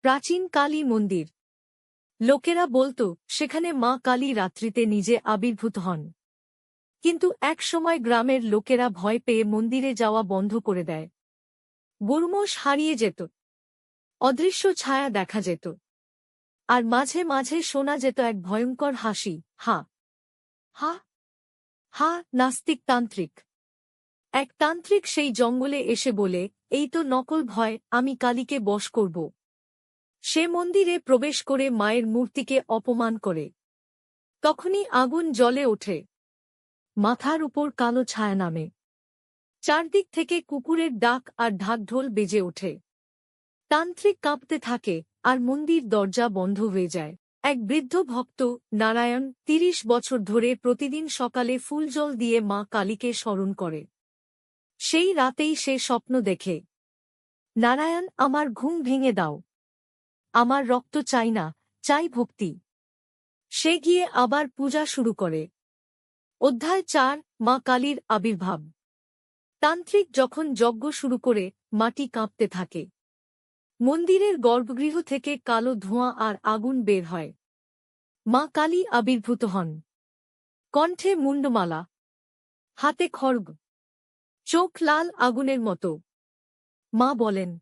প্রাচীন কালী মন্দির। লোকেরা বলত, সেখানে মা কালী রাত্রিতে নিজে আবির্ভূত হন। কিন্তু এক সময় গ্রামের লোকেরা ভয় পেয়ে মন্দিরে যাওয়া বন্ধ করে দেয়। গুরুমোষ হারিয়ে যেত। অদৃশ্য ছায়া দেখা যেত। আর মাঝে মাঝে শোনা যেত এক ভয়ঙ্কর হাসি, হা হা হা, নাস্তিক তান্ত্রিক। এক তান্ত্রিক সেই জঙ্গলে এসে বলে, এই তো নকল ভয়, আমি কালীকে বশ করব। সে মন্দিরে প্রবেশ করে মায়ের মূর্তিকে অপমান করে। তখনই আগুন জলে ওঠে। মাথার উপর কালো ছায়া নামে। চারদিক থেকে কুকুরের ডাক আর ঢাকঢোল বেজে ওঠে। তান্ত্রিক কাঁপতে থাকে আর মন্দির দরজা বন্ধ হয়ে যায়। এক বৃদ্ধ ভক্ত, নারায়ণ, তিরিশ বছর ধরে প্রতিদিন সকালে ফুল জল দিয়ে মা কালীকে স্মরণ করে। সেই রাতেই সে স্বপ্ন দেখে। নারায়ণ, আমার ঘুম ভেঙে দাও। আমার রক্ত চাই না, চাই ভক্তি। সে গিয়ে আবার পূজা শুরু করে। অধ্যায় চার, মা কালীর আবির্ভাব। তান্ত্রিক যখন যজ্ঞ শুরু করে, মাটি কাঁপতে থাকে। মন্দিরের গর্ভগৃহ থেকে কালো ধোঁয়া আর আগুন বের হয়। মা কালী আবির্ভূত হন। কণ্ঠে মুন্ডমালা হাতে খড়গ। চোখ লাল আগুনের মতো। মা বলেন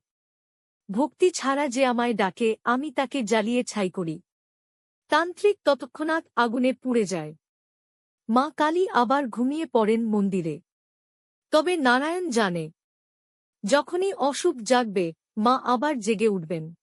ভক্তি ছাড়া যে আমায় ডাকে, আমি তাকে জ্বালিয়ে ছাই করি। তান্ত্রিক তৎক্ষণাৎ আগুনে পুড়ে যায়। মা কালী আবার ঘুমিয়ে পড়েন মন্দিরে। তবে নারায়ণ জানে, যখনই অশুভ জাগবে, মা আবার জেগে উঠবেন।